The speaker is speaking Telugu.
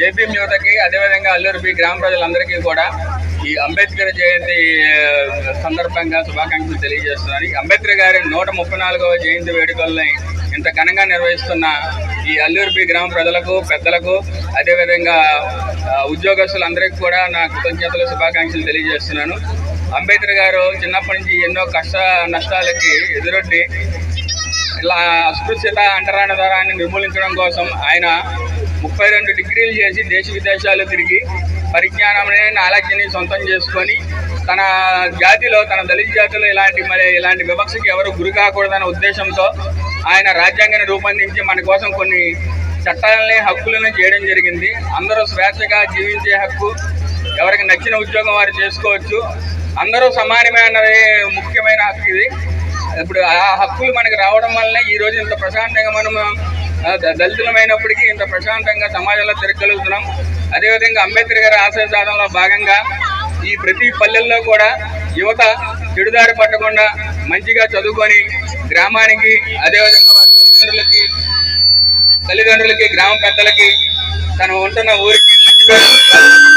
జేపీఎం యువతకి అదేవిధంగా అల్లూరు బి గ్రామ ప్రజలందరికీ కూడా ఈ అంబేద్కర్ జయంతి సందర్భంగా శుభాకాంక్షలు తెలియజేస్తున్నాను. అంబేద్కర్ గారి నూట ముప్పై నాలుగవ జయంతి వేడుకల్ని ఇంత ఘనంగా నిర్వహిస్తున్న ఈ అల్లూరు బి గ్రామ ప్రజలకు పెద్దలకు అదేవిధంగా ఉద్యోగస్తులందరికీ కూడా నా కృతజ్ఞతలు శుభాకాంక్షలు తెలియజేస్తున్నాను. అంబేద్కర్ గారు చిన్నప్పటి నుంచి ఎన్నో కష్ట నష్టాలకి ఎదురొడ్డి ఇలా అస్పృశ్యత అంటరానితనాన్ని నిర్మూలించడం కోసం ఆయన ముప్పై రెండు డిగ్రీలు చేసి దేశ విదేశాలు తిరిగి పరిజ్ఞానాన్ని నాలెడ్జ్ని సొంతం చేసుకొని తన జాతిలో తన దళిత జాతిలో ఇలాంటి మరి ఇలాంటి వివక్షకి ఎవరు గురి కాకూడదనే ఉద్దేశంతో ఆయన రాజ్యాంగాన్ని రూపొందించి మన కోసం కొన్ని చట్టాలని హక్కులను చేయడం జరిగింది. అందరూ స్వేచ్ఛగా జీవించే హక్కు ఎవరికి నచ్చిన ఉద్యోగం వారు చేసుకోవచ్చు. అందరూ సమానమే అన్నది ముఖ్యమైన హక్కు ఇది. ఇప్పుడు ఆ హక్కులు మనకు రావడం వల్లనే ఈ రోజు ఇంత ప్రశాంతంగా మనం దళితులమైనప్పటికీ ఇంత ప్రశాంతంగా సమాజంలో తిరగలుగుతున్నాం అదేవిధంగా అంబేద్కర్ గారి ఆశయ సాధనలో భాగంగా ఈ ప్రతి పల్లెల్లో కూడా యువత చెడుదారి పట్టకుండా మంచిగా చదువుకొని గ్రామానికి అదేవిధంగా వారి తల్లిదండ్రులకి తల్లిదండ్రులకి గ్రామ పెద్దలకి తను ఉంటున్న ఊరికి మంచి